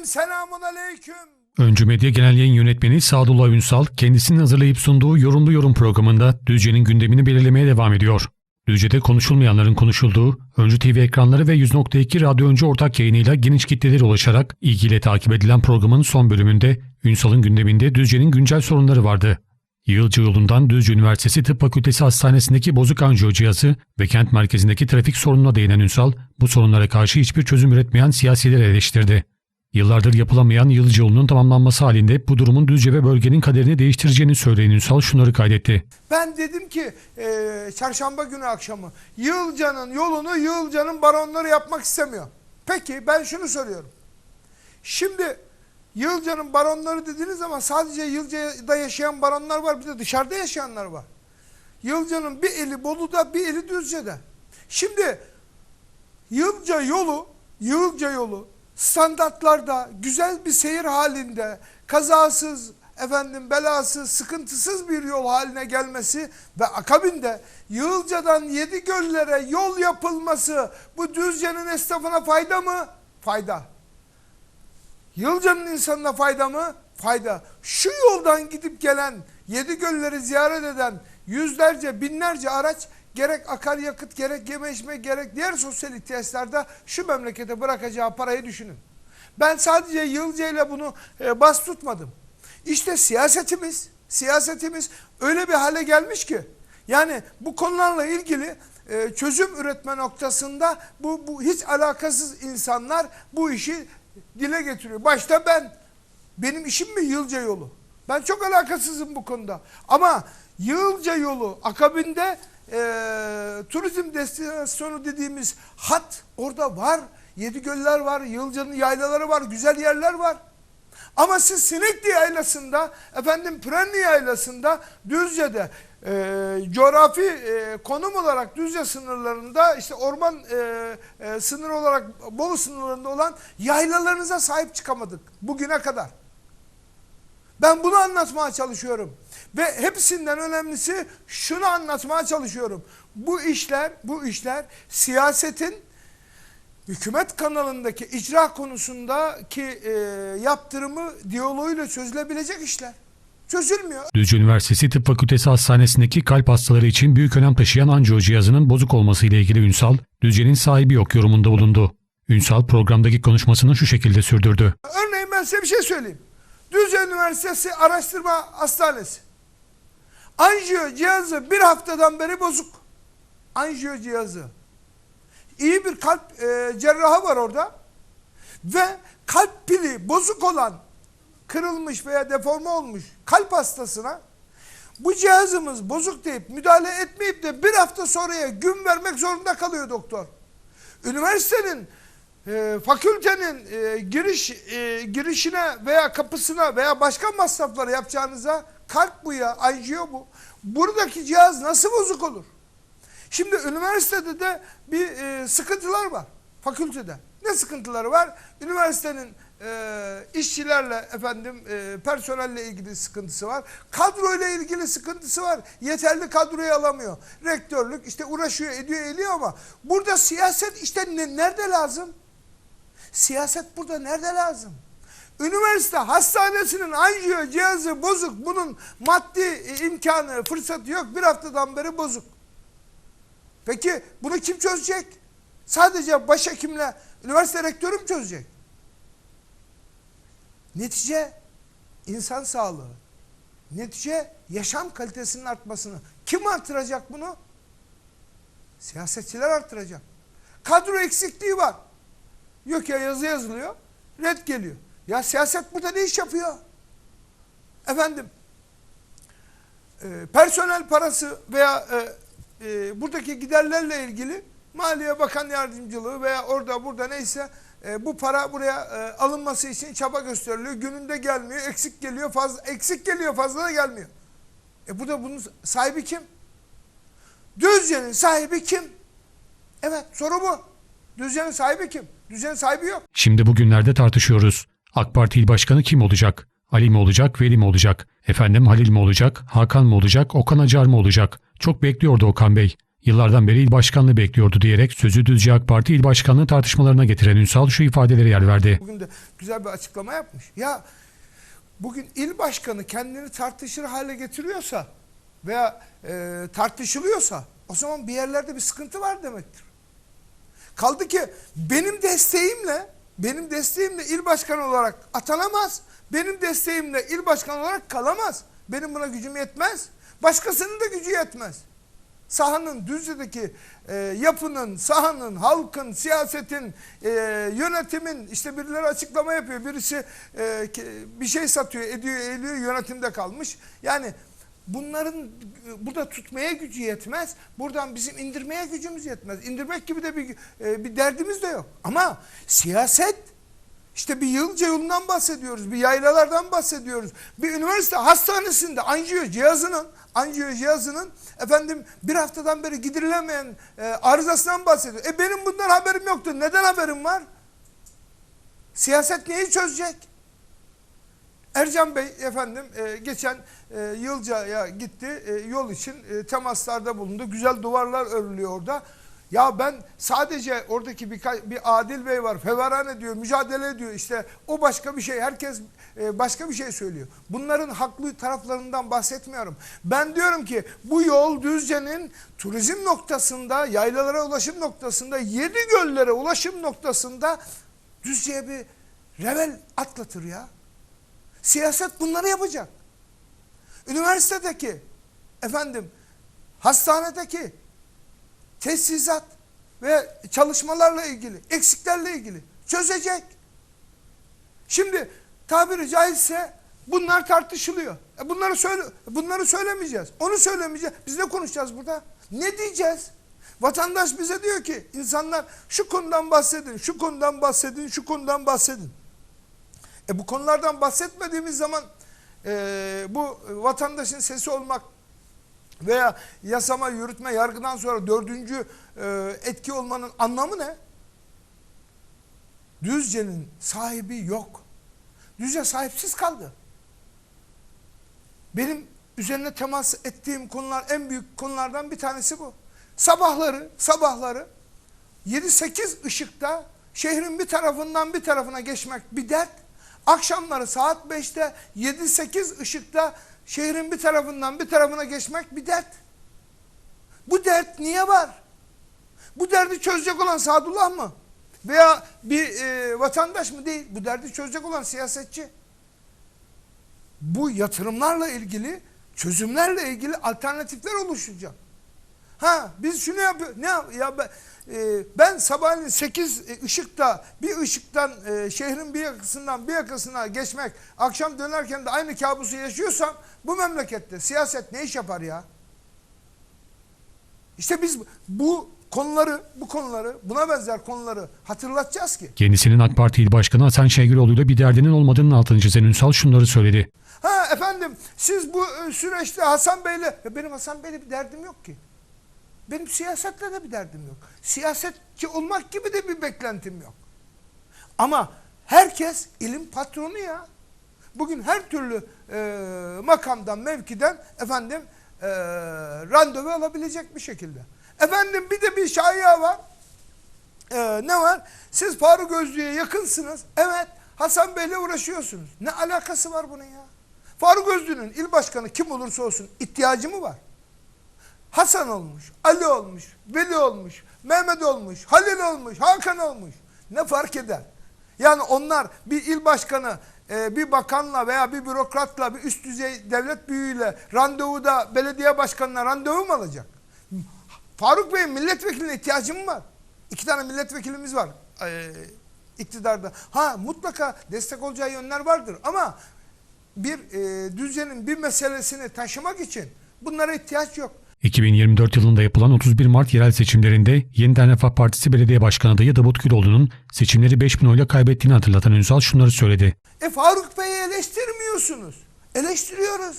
Efendim selamun aleyküm. Öncü Medya Genel Yayın Yönetmeni Sadullah Ünsal, kendisinin hazırlayıp sunduğu Yorumlu Yorum programında Düzce'nin gündemini belirlemeye devam ediyor. Düzce'de konuşulmayanların konuşulduğu, Öncü TV ekranları ve 100.2 Radyo Öncü ortak yayınıyla geniş kitlelere ulaşarak ilgiyle takip edilen programın son bölümünde Ünsal'ın gündeminde Düzce'nin güncel sorunları vardı. Yığılcı yolundan Düzce Üniversitesi Tıp Fakültesi Hastanesi'ndeki bozuk anjiyo cihazı ve kent merkezindeki trafik sorununa değinen Ünsal, bu sorunlara karşı hiçbir çözüm üretmeyen siyasileri eleştirdi. Yıllardır yapılamayan Yılcı yolunun tamamlanması halinde bu durumun Düzce ve bölgenin kaderini değiştireceğini söyleyen Ünsal şunları kaydetti. Ben dedim ki e, çarşamba günü akşamı Yığılca'nın yolunu Yığılca'nın baronları yapmak istemiyor. Peki ben şunu soruyorum. Şimdi Yığılca'nın baronları dediğiniz zaman sadece Yılca'da yaşayan baronlar var bir de dışarıda yaşayanlar var. Yılca'nın bir eli Bolu'da bir eli Düzce'de. Şimdi Yılca yolu, Yılca yolu standartlarda güzel bir seyir halinde kazasız, efendim belasız, sıkıntısız bir yol haline gelmesi ve akabinde Yığılca'dan yedi göllere yol yapılması bu Düzce'nin esnafına fayda mı? Fayda. Yılca'nın insanına fayda mı? Fayda. Şu yoldan gidip gelen, yedi gölleri ziyaret eden yüzlerce, binlerce araç gerek akaryakıt, gerek yeme içme, gerek diğer sosyal ihtiyaçlarda şu memlekete bırakacağı parayı düşünün. Ben sadece Yılca ile bunu e, bas tutmadım. İşte siyasetimiz, siyasetimiz öyle bir hale gelmiş ki yani bu konularla ilgili e, çözüm üretme noktasında bu, bu hiç alakasız insanlar bu işi dile getiriyor. Başta ben. Benim işim mi Yılca yolu? Ben çok alakasızım bu konuda. Ama Yılca yolu akabinde e, turizm destinasyonu dediğimiz hat orada var. Yedi göller var, Yılca'nın yaylaları var, güzel yerler var. Ama siz Sinekli Yaylası'nda, efendim Prenli Yaylası'nda, Düzce'de e, coğrafi e, konum olarak Düzce sınırlarında işte orman e, e, sınır olarak Bolu sınırlarında olan yaylalarınıza sahip çıkamadık bugüne kadar. Ben bunu anlatmaya çalışıyorum. Ve hepsinden önemlisi şunu anlatmaya çalışıyorum. Bu işler, bu işler siyasetin hükümet kanalındaki icra konusundaki e, yaptırımı diyaloğuyla çözülebilecek işler. Çözülmüyor. Düzce Üniversitesi Tıp Fakültesi Hastanesi'ndeki kalp hastaları için büyük önem taşıyan anjiyo cihazının bozuk olması ile ilgili Ünsal, Düzce'nin sahibi yok yorumunda bulundu. Ünsal programdaki konuşmasını şu şekilde sürdürdü. Örneğin ben size bir şey söyleyeyim. Düzce Üniversitesi Araştırma Hastanesi. Anjiyo cihazı bir haftadan beri bozuk. Anjiyo cihazı. İyi bir kalp e, cerrahı var orada. Ve kalp pili bozuk olan, kırılmış veya deforme olmuş kalp hastasına bu cihazımız bozuk deyip müdahale etmeyip de bir hafta sonraya gün vermek zorunda kalıyor doktor. Üniversitenin e, fakültenin e, giriş e, girişine veya kapısına veya başka masrafları yapacağınıza kalp bu ya, anjiyo bu. Buradaki cihaz nasıl bozuk olur? Şimdi üniversitede de bir e, sıkıntılar var fakültede. Ne sıkıntıları var? Üniversitenin e, işçilerle efendim e, personelle ilgili sıkıntısı var. Kadroyla ilgili sıkıntısı var. Yeterli kadroyu alamıyor. Rektörlük işte uğraşıyor, ediyor, ediyor ama burada siyaset işte ne, nerede lazım? Siyaset burada nerede lazım? Üniversite hastanesinin anjiyo cihazı bozuk. Bunun maddi e, imkanı, fırsatı yok. Bir haftadan beri bozuk. Peki bunu kim çözecek? Sadece başhekimle üniversite rektörü mü çözecek? Netice insan sağlığı. Netice yaşam kalitesinin artmasını. Kim artıracak bunu? Siyasetçiler artıracak. Kadro eksikliği var. Yok ya yazı yazılıyor, red geliyor. Ya siyaset burada ne iş yapıyor? Efendim, e, personel parası veya e, e, buradaki giderlerle ilgili Maliye Bakan Yardımcılığı veya orada burada neyse e, bu para buraya e, alınması için çaba gösteriliyor. Gününde gelmiyor, eksik geliyor, fazla eksik geliyor, fazla da gelmiyor. E burada bunun sahibi kim? Düzce'nin sahibi kim? Evet, soru bu. Düzce'nin sahibi kim? Düzce'nin sahibi yok. Şimdi bugünlerde tartışıyoruz. AK Parti İl Başkanı kim olacak? Ali mi olacak, Veli mi olacak? Efendim Halil mi olacak, Hakan mı olacak, Okan Acar mı olacak? Çok bekliyordu Okan Bey. Yıllardan beri il başkanlığı bekliyordu diyerek sözü Düzce AK Parti il başkanlığı tartışmalarına getiren Ünsal şu ifadelere yer verdi. Bugün de güzel bir açıklama yapmış. Ya bugün il başkanı kendini tartışır hale getiriyorsa veya e, tartışılıyorsa o zaman bir yerlerde bir sıkıntı var demektir. Kaldı ki benim desteğimle benim desteğimle il başkanı olarak atanamaz. Benim desteğimle il başkanı olarak kalamaz. Benim buna gücüm yetmez. Başkasının da gücü yetmez. Sahanın, Düzce'deki e, yapının, sahanın, halkın, siyasetin, e, yönetimin işte birileri açıklama yapıyor. Birisi e, bir şey satıyor, ediyor, ediyor yönetimde kalmış. Yani bunların burada tutmaya gücü yetmez. Buradan bizim indirmeye gücümüz yetmez. İndirmek gibi de bir, e, bir derdimiz de yok. Ama siyaset işte bir yılca yolundan bahsediyoruz, bir yaylalardan bahsediyoruz. Bir üniversite hastanesinde anjiyo cihazının, anjiyo cihazının efendim bir haftadan beri gidirilemeyen e, arızasından bahsediyor. E benim bundan haberim yoktu. Neden haberim var? Siyaset neyi çözecek? Ercan Bey efendim e, geçen e, Yılca'ya gitti e, yol için e, temaslarda bulundu. Güzel duvarlar örülüyor orada. Ya ben sadece oradaki birkaç bir Adil Bey var. Feveran ediyor, mücadele ediyor. İşte o başka bir şey. Herkes e, başka bir şey söylüyor. Bunların haklı taraflarından bahsetmiyorum. Ben diyorum ki bu yol Düzce'nin turizm noktasında, yaylalara ulaşım noktasında, yedi göllere ulaşım noktasında Düzce'ye bir revel atlatır ya. Siyaset bunları yapacak. Üniversitedeki, efendim, hastanedeki tesisat ve çalışmalarla ilgili, eksiklerle ilgili çözecek. Şimdi tabiri caizse bunlar tartışılıyor. E bunları söyle bunları söylemeyeceğiz. Onu söylemeyeceğiz. Biz ne konuşacağız burada? Ne diyeceğiz? Vatandaş bize diyor ki insanlar şu konudan bahsedin, şu konudan bahsedin, şu konudan bahsedin. E bu konulardan bahsetmediğimiz zaman e, bu vatandaşın sesi olmak veya yasama, yürütme, yargıdan sonra dördüncü e, etki olmanın anlamı ne? Düzce'nin sahibi yok. Düzce sahipsiz kaldı. Benim üzerine temas ettiğim konular en büyük konulardan bir tanesi bu. Sabahları, sabahları 7-8 ışıkta şehrin bir tarafından bir tarafına geçmek bir dert. Akşamları saat 5'te 7-8 ışıkta şehrin bir tarafından bir tarafına geçmek bir dert. Bu dert niye var? Bu derdi çözecek olan Sadullah mı? Veya bir e, vatandaş mı değil? Bu derdi çözecek olan siyasetçi. Bu yatırımlarla ilgili, çözümlerle ilgili alternatifler oluşacak. Ha biz şunu yapıyor. Ne yap ya ben, ben sabahleyin 8 ışıkta bir ışıktan e, şehrin bir yakasından bir yakasına geçmek, akşam dönerken de aynı kabusu yaşıyorsam bu memlekette siyaset ne iş yapar ya? İşte biz bu konuları, bu konuları, buna benzer konuları hatırlatacağız ki. Kendisinin AK Parti il başkanı Hasan Şengüloğlu ile bir derdinin olmadığının altını çizen Ünsal şunları söyledi. Ha efendim siz bu e, süreçte Hasan Bey'le ya benim Hasan Bey'le bir derdim yok ki. Benim siyasetle de bir derdim yok. Siyasetçi olmak gibi de bir beklentim yok. Ama herkes ilim patronu ya. Bugün her türlü e, makamdan, mevkiden efendim e, randevu alabilecek bir şekilde. Efendim bir de bir şaya var. E, ne var? Siz Faruk Özlü'ye yakınsınız. Evet. Hasan Bey'le uğraşıyorsunuz. Ne alakası var bunun ya? Faruk Özlü'nün il başkanı kim olursa olsun ihtiyacı mı var? Hasan olmuş, Ali olmuş, Veli olmuş, Mehmet olmuş, Halil olmuş, Hakan olmuş. Ne fark eder? Yani onlar bir il başkanı, e, bir bakanla veya bir bürokratla, bir üst düzey devlet büyüğüyle randevuda belediye başkanına randevu mu alacak? Faruk Bey'in milletvekiline ihtiyacı mı var? İki tane milletvekilimiz var e, iktidarda. Ha mutlaka destek olacağı yönler vardır ama bir e, düzenin bir meselesini taşımak için bunlara ihtiyaç yok. 2024 yılında yapılan 31 Mart yerel seçimlerinde Yeniden Refah Partisi Belediye Başkanı adayı Davut Güloğlu'nun seçimleri 5000 oyla kaybettiğini hatırlatan Ünsal şunları söyledi. E Faruk Bey'i eleştirmiyorsunuz. Eleştiriyoruz.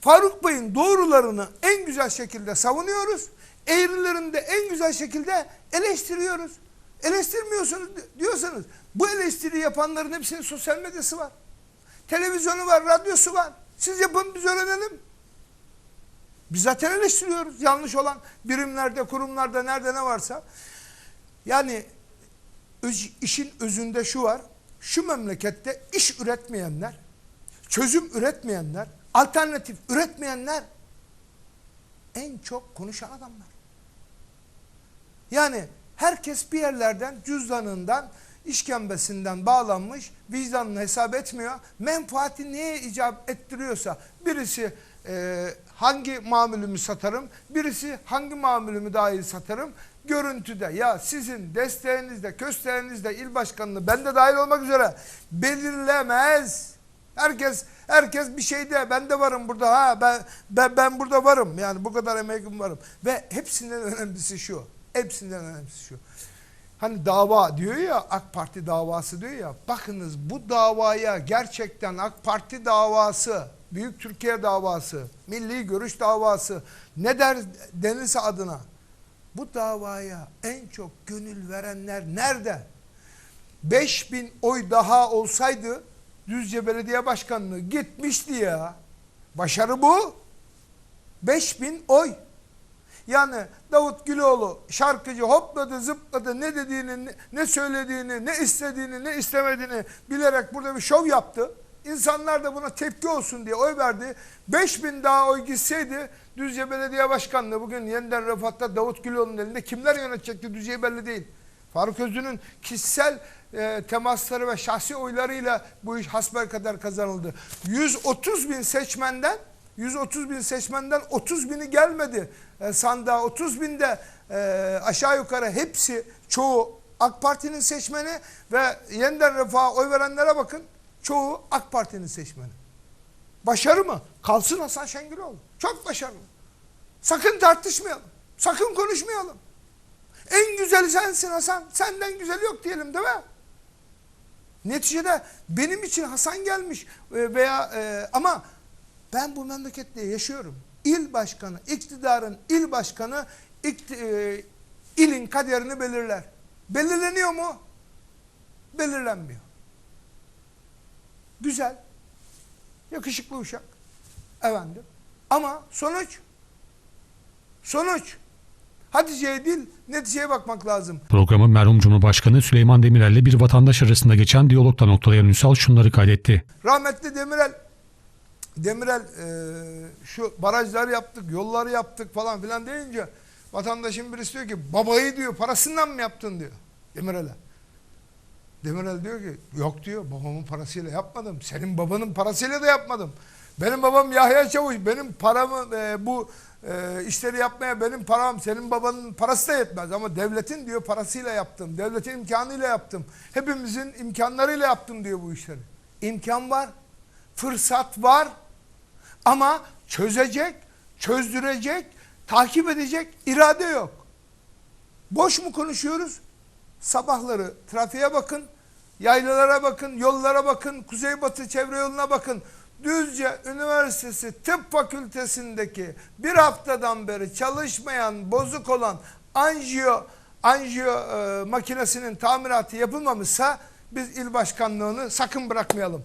Faruk Bey'in doğrularını en güzel şekilde savunuyoruz. Eğrilerini de en güzel şekilde eleştiriyoruz. Eleştirmiyorsunuz diyorsanız bu eleştiri yapanların hepsinin sosyal medyası var. Televizyonu var, radyosu var. Siz yapın biz öğrenelim. Biz zaten eleştiriyoruz. Yanlış olan birimlerde, kurumlarda nerede ne varsa. Yani öz- işin özünde şu var. Şu memlekette iş üretmeyenler, çözüm üretmeyenler, alternatif üretmeyenler en çok konuşan adamlar. Yani herkes bir yerlerden cüzdanından, işkembesinden bağlanmış, vicdanını hesap etmiyor. Menfaati neye icap ettiriyorsa birisi e, hangi mamülümü satarım, birisi hangi mamülümü dahil satarım. Görüntüde. Ya sizin desteğinizde, kösteğinizde il başkanını ben de dahil olmak üzere belirlemez. Herkes herkes bir şeyde ben de varım burada ha ben ben, ben burada varım. Yani bu kadar emeğim varım. Ve hepsinden önemlisi şu hepsinden önemlisi şu. Hani dava diyor ya AK Parti davası diyor ya bakınız bu davaya gerçekten AK Parti davası Büyük Türkiye davası Milli Görüş davası ne der denirse adına bu davaya en çok gönül verenler nerede? 5000 oy daha olsaydı Düzce Belediye Başkanlığı gitmişti ya. Başarı bu. 5000 oy. Yani Davut Güloğlu şarkıcı hopladı zıpladı ne dediğini ne- söylediğini ne istediğini ne istemediğini bilerek burada bir şov yaptı. İnsanlar da buna tepki olsun diye oy verdi. 5000 daha oy gitseydi Düzce Belediye Başkanlığı bugün yeniden refatta Davut Güloğlu'nun elinde kimler yönetecekti Düzce'yi belli değil. Faruk Özlü'nün kişisel e, temasları ve şahsi oylarıyla bu iş hasbelkader kazanıldı. 130 bin seçmenden 130 bin seçmenden 30 bini gelmedi e, sandığa. 30 binde e, aşağı yukarı hepsi çoğu AK Parti'nin seçmeni ve yeniden refaha oy verenlere bakın. Çoğu AK Parti'nin seçmeni. Başarı mı? Kalsın Hasan Şengüloğlu. Çok başarılı. Sakın tartışmayalım. Sakın konuşmayalım. En güzeli sensin Hasan. Senden güzeli yok diyelim değil mi? Neticede benim için Hasan gelmiş e, veya e, ama ben bu memlekette yaşıyorum. İl başkanı, iktidarın il başkanı ikti- e, ilin kaderini belirler. Belirleniyor mu? Belirlenmiyor. Güzel. Yakışıklı uşak. Efendim. Ama sonuç sonuç Hatice'ye değil neticeye bakmak lazım. Programı merhum Cumhurbaşkanı Süleyman Demirel'le bir vatandaş arasında geçen diyalogla noktalayan Ünsal şunları kaydetti. Rahmetli Demirel Demirel eee, şu barajları yaptık, yolları yaptık falan filan deyince vatandaşın birisi diyor ki babayı diyor parasından mı yaptın diyor Demirel'e. Demirel diyor ki yok diyor babamın parasıyla yapmadım. Senin babanın parasıyla da yapmadım. Benim babam Yahya Çavuş. Benim paramı eee, bu eee, işleri yapmaya benim param senin babanın parası da yetmez. Ama devletin diyor parasıyla yaptım. Devletin imkanıyla yaptım. Hepimizin imkanlarıyla yaptım diyor bu işleri. İmkan var. Fırsat var. Ama çözecek, çözdürecek, takip edecek irade yok. Boş mu konuşuyoruz? Sabahları trafiğe bakın, yaylalara bakın, yollara bakın, kuzeybatı çevre yoluna bakın. Düzce Üniversitesi Tıp Fakültesindeki bir haftadan beri çalışmayan, bozuk olan anjiyo anjiyo e, makinesinin tamiratı yapılmamışsa biz il başkanlığını sakın bırakmayalım.